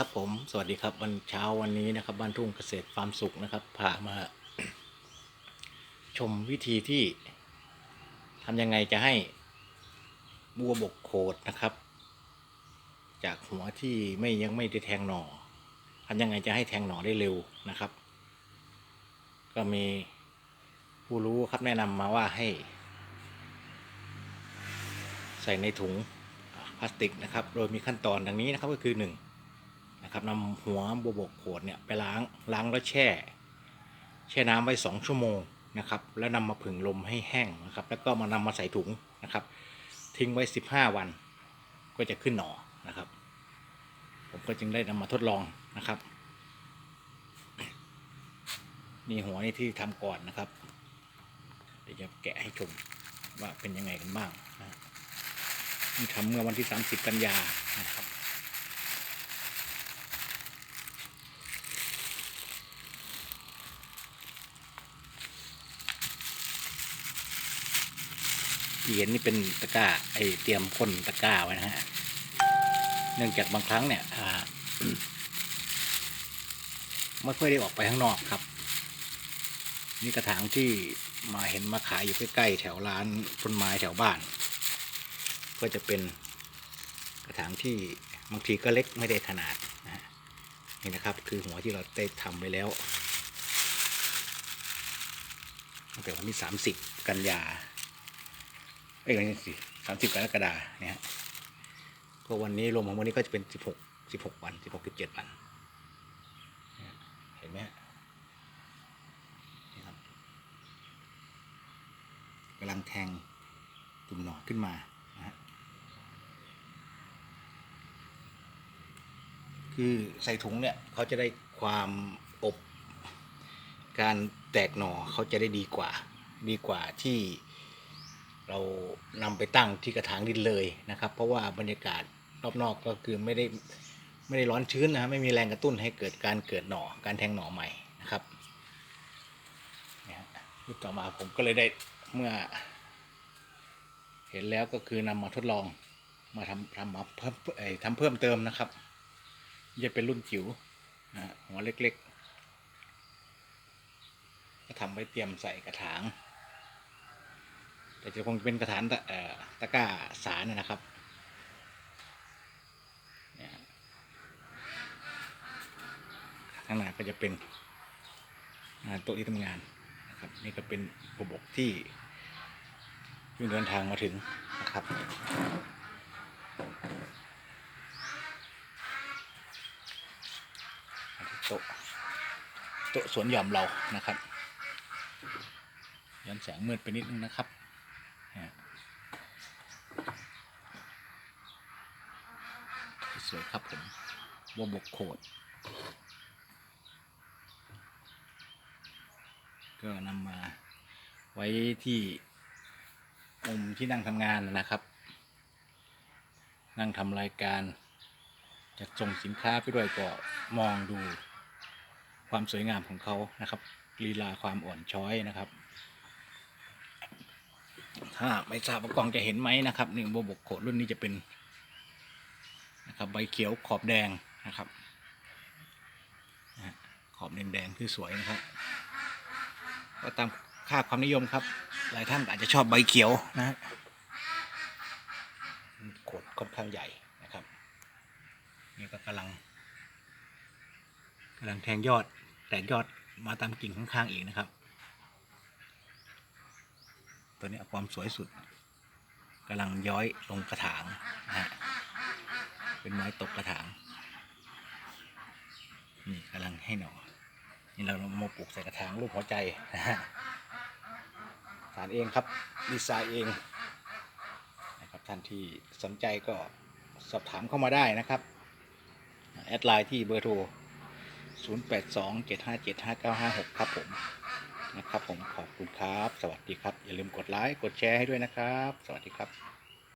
ครับผมสวัสดีครับวันเช้าวันนี้นะครับบ้านทุ่งเกษตรฟาร์มสุขนะครับพามา ชมวิธีที่ทำยังไงจะให้บัวบกโขดนะครับ จากหัวที่ไม่ยังไม่ได้แทงหน่อทำยังไงจะให้แทงหน่อได้เร็วนะครับ ก็มีผู้รู้ครับแนะนำมาว่าให้ ใส่ในถุงพลาสติกนะครับ โดยมีขั้นตอนดังนี้นะครับก็คือ1นะครับนำหัวบวบกโขดเนี่ยไปล้างล้างแล้วแช่ แช่น้ำไว้ 2 ชั่วโมงนะครับ แล้วนำมาผึ่งลมให้แห้งนะครับ แล้วก็มานำมาใส่ถุงนะครับ ทิ้งไว้ 15 วัน ก็จะขึ้นหน่อนะครับ ผมก็จึงได้นำมาทดลองนะครับนี่หัวนี่ที่ทำก่อนนะครับ เดี๋ยวจะแกะให้ชมว่าเป็นยังไงกันบ้างนะนี่ทำเมื่อวันที่ 30 กันยานะครับ ที่เห็นนี่เป็นตะกร้าไอเตรียมพ่นตะกร้าไว้นะฮะเนื่องจากบางครั้งเนี่ยไม่ค่อยได้ออกไปข้างนอกครับ นี่กระถางที่มาเห็นมาขายอยู่ใกล้ๆแถวร้านต้นไม้แถวบ้าน ก็จะเป็นกระถางที่บางทีก็เล็กไม่ได้ขนาดนะฮะนี่นะครับ คือหัวที่เราได้ทำไปแล้วตั้งแต่วันที่สามสิบกันยา เอ้ยวันที่สามสิบกรกฎาเนี่ยฮะก็วันนี้รวมของวันนี้ก็จะเป็นสิบหกสิบหกวันสิบหกสิบเจ็ดวันเห็นไหมนี่ครับกำลังแทงตุ่มหนอขึ้นมานะฮะคือใส่ถุงเนี่ยเขาจะได้ความอบการแตกหน่อเขาจะได้ดีกว่า ดีกว่าที่ เรานำไปตั้งที่กระถางดินเลยนะครับ เพราะว่าบรรยากาศรอบนอกก็คือไม่ได้ไม่ได้ร้อนชื้นนะฮะไม่มีแรงกระตุ้นให้เกิดการเกิดหน่อการแทงหน่อใหม่นะครับเนี่ยฮะรูปต่อมาผมก็เลยได้เมื่อ เห็นแล้วก็คือนำมาทดลองมาทำทำมาเพิ่มเอ่อทำเพิ่มเติมนะครับจะเป็นรุ่นจิ๋วนะฮะหัวเล็กๆก็ทำไว้เตรียมใส่กระถาง แต่จะคงเป็นกระถางตะตะกร้าสารนะครับข้างหน้าก็จะเป็นโต๊ะที่ทำงานนะครับนี่ก็เป็นระบบที่เพิ่งเดินทางมาถึงนะครับโต๊ะโต๊ะสวนหย่อมเรานะครับย้อนแสงมืดไปนิดนึงนะครับ สวยครับผมวบกโขดก็นำมาไว้ที่มุมที่นั่งทำงานนะครับ นั่งทำรายการจัดส่งสินค้าไปด้วยก็มองดูความสวยงามของเขานะครับลีลาความอ่อนช้อยนะครับ ถ้าไม่ทราบว่ากล้องจะเห็นไหมนะครับนี่บัวบกโขดรุ่นนี้จะเป็นนะครับใบเขียวขอบแดงนะครับขอบแดงแดงๆคือสวยนะครับ ก็ตามค่าความนิยมครับ หลายท่านอาจจะชอบใบเขียวนะฮะโขดค่อนข้างใหญ่นะครับนี่ก็กำลังกำลังแทงยอดแตกยอดมาตามกิ่งข้างๆอีกนะครับ ตัวนี้ความสวยสุดกำลังย้อยลงกระถางนะเป็นไม้ตกกระถาง นี่กำลังให้หน่อ นี่เรามาปลูกใส่กระถางรูปหัวใจนะฮะสารเองครับดีไซน์เองนะครับท่านที่สนใจก็สอบถามเข้ามาได้นะครับ แอดไลน์ที่เบอร์โทร 0827575956 ครับผม นะครับผมขอบคุณครับ สวัสดีครับ อย่าลืมกดไลค์กดแชร์ให้ด้วยนะครับ สวัสดีครับ